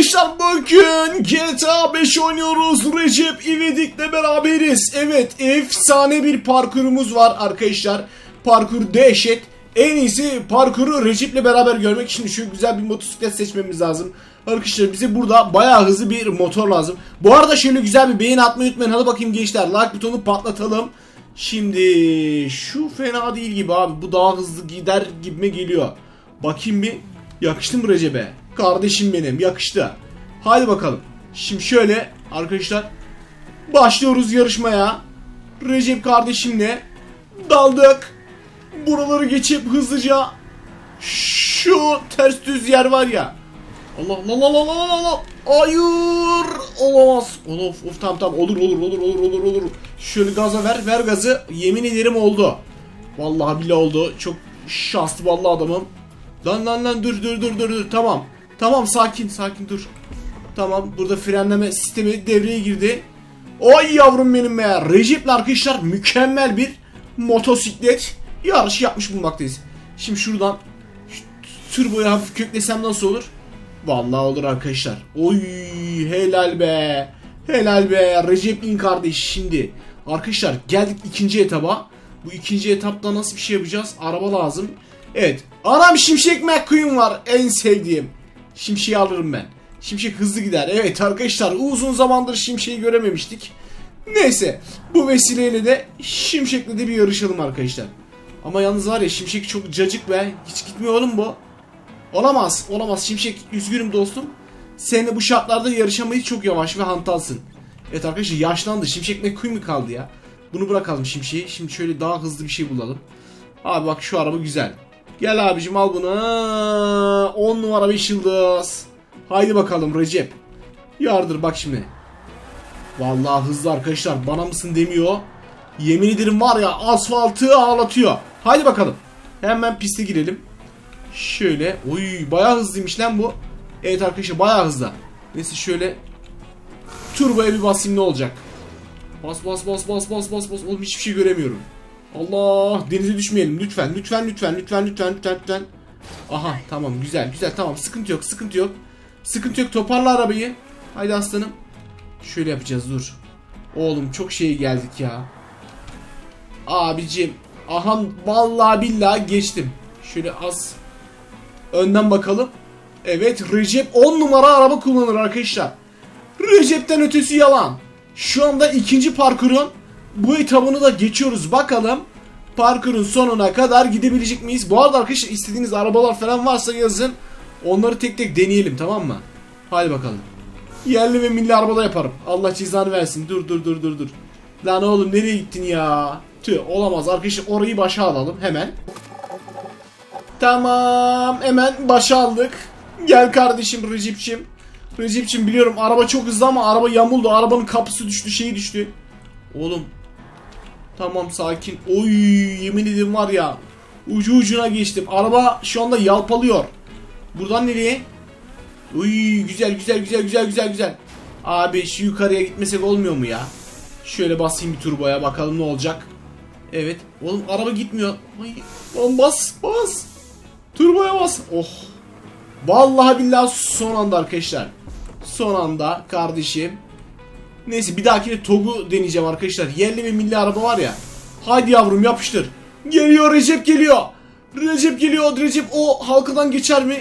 Arkadaşlar bugün GTA 5 oynuyoruz. Recep İvedik'le beraberiz. Evet efsane bir parkurumuz var arkadaşlar. Parkur dehşet. En iyisi parkuru Recep'le beraber görmek için şu güzel bir motosiklet seçmemiz lazım. Arkadaşlar bize burada bayağı hızlı bir motor lazım. Bu arada şöyle güzel bir beğen atmayı unutmayın. Hadi bakayım gençler like butonu patlatalım. Şimdi şu fena değil gibi abi. Bu daha hızlı gider gibime geliyor. Bakayım bir. Yakıştı mı Recep'e? Kardeşim benim yakıştı. Hadi bakalım. Şimdi şöyle arkadaşlar. Başlıyoruz yarışmaya. Recep kardeşimle daldık. Buraları geçip hızlıca şu ters düz yer var ya. Allah Allah Allah Allah Allah Allah. Hayır. Olamaz. Of of tamam tamam olur olur olur olur olur olur. Şöyle gaza ver ver gazı. Yemin ederim oldu. Vallahi bile oldu. Çok şanslı vallahi adamım. Lan lan lan dur dur dur dur dur tamam. Tamam sakin sakin dur. Tamam burada frenleme sistemi devreye girdi. Oy yavrum benim be. Recep'le arkadaşlar mükemmel bir motosiklet yarışı yapmış bulunmaktayız. Şimdi şuradan şu turboyu hafif köklesem nasıl olur? Vallahi olur arkadaşlar. Oy helal be. Helal be. Recep'in kardeş şimdi. Arkadaşlar geldik ikinci etaba. Bu ikinci etapta nasıl bir şey yapacağız? Araba lazım. Evet. Anam Şimşek McQueen var. En sevdiğim. Şimşek'i alırım ben. Şimşek hızlı gider. Evet arkadaşlar uzun zamandır Şimşek'i görememiştik. Neyse. Bu vesileyle de Şimşek'le de bir yarışalım arkadaşlar. Ama yalnız var ya Şimşek çok cacık be. Hiç gitmiyor oğlum bu. Olamaz. Olamaz. Şimşek üzgünüm dostum. Seninle bu şartlarda yarışamayı çok yavaş ve hantalsın. Evet arkadaşlar yaşlandı. Şimşek McQueen mi kaldı ya? Bunu bırakalım Şimşek'i. Şimdi şöyle daha hızlı bir şey bulalım. Abi bak şu araba güzel. Gel abicim al bunu. 10 numara 5 yıldız. Haydi bakalım Recep. Yardır bak şimdi. Vallahi hızlı arkadaşlar. Bana mısın demiyor. Yemin ederim var ya asfaltı ağlatıyor. Haydi bakalım. Hemen piste girelim. Şöyle. Oy bayağı hızlıymış lan bu. Evet arkadaşlar bayağı hızlı. Neyse şöyle turboya bir basayım ne olacak? Bas bas bas bas bas bas bas. Oğlum hiçbir şey göremiyorum. Allah denize düşmeyelim lütfen lütfen lütfen lütfen lütfen lütfen lütfen. Aha tamam güzel güzel tamam sıkıntı yok sıkıntı yok. Sıkıntı yok toparla arabayı. Haydi aslanım. Şöyle yapacağız dur. Oğlum çok şey geldik ya. Abicim. Aha vallahi billahi geçtim. Şöyle az önden bakalım. Evet Recep 10 numara araba kullanır arkadaşlar. Recep'ten ötesi yalan. Şu anda ikinci parkurun bu etabını da geçiyoruz. Bakalım parkurun sonuna kadar gidebilecek miyiz? Bu arada arkadaşlar istediğiniz arabalar falan varsa yazın. Onları tek tek deneyelim tamam mı? Hadi bakalım. Yerli ve milli arabada yaparım. Allah cezanı versin. Dur dur dur dur dur. Lan oğlum nereye gittin ya? Tüh olamaz arkadaşlar orayı başa alalım hemen. Tamam hemen başa aldık. Gel kardeşim Recep'çim. Recep'çim biliyorum araba çok hızlı ama araba yamuldu. Arabanın kapısı düştü şeyi düştü. Oğlum. Tamam sakin. Oy yemin ederim var ya. Ucu ucuna geçtim. Araba şu anda yalpalıyor. Buradan nereye? Uy güzel güzel güzel güzel güzel güzel. Abi şu yukarıya gitmesek olmuyor mu ya? Şöyle basayım bir turboya bakalım ne olacak. Evet. Oğlum araba gitmiyor. Ay, oğlum bas bas. Turboya bas. Oh. Vallahi billahi son anda arkadaşlar. Son anda kardeşim. Neyse bir dahakine TOG'u deneyeceğim arkadaşlar. Yerli ve milli araba var ya. Haydi yavrum yapıştır. Geliyor Recep geliyor. Recep geliyor. Recep o halkadan geçer mi?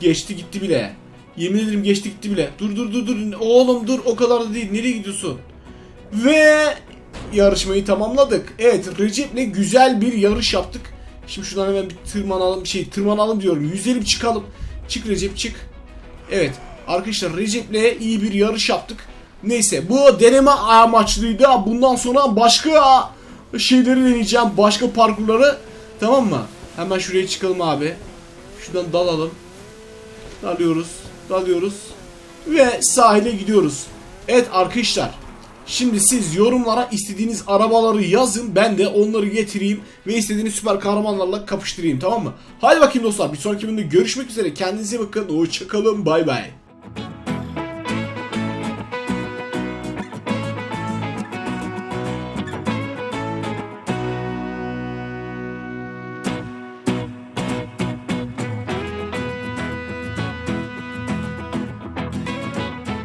Geçti gitti bile. Yemin ederim geçti gitti bile. Dur dur dur dur. Oğlum dur o kadar da değil. Nereye gidiyorsun? Ve yarışmayı tamamladık. Evet Recep'le güzel bir yarış yaptık. Şimdi şuradan hemen bir tırmanalım. Bir şey tırmanalım diyorum. Yüzelim çıkalım. Çık Recep çık. Evet arkadaşlar Recep'le iyi bir yarış yaptık. Neyse bu deneme amaçlıydı. Bundan sonra başka şeyleri deneyeceğim. Başka parkurları. Tamam mı? Hemen şuraya çıkalım abi. Şuradan dalalım. Dalıyoruz. Dalıyoruz. Ve sahile gidiyoruz. Evet arkadaşlar. Şimdi siz yorumlara istediğiniz arabaları yazın. Ben de onları getireyim. Ve istediğiniz süper kahramanlarla kapıştırayım. Tamam mı? Hadi bakayım dostlar. Bir sonraki bölümde görüşmek üzere. Kendinize bakın. Hoşçakalın. Bay bay.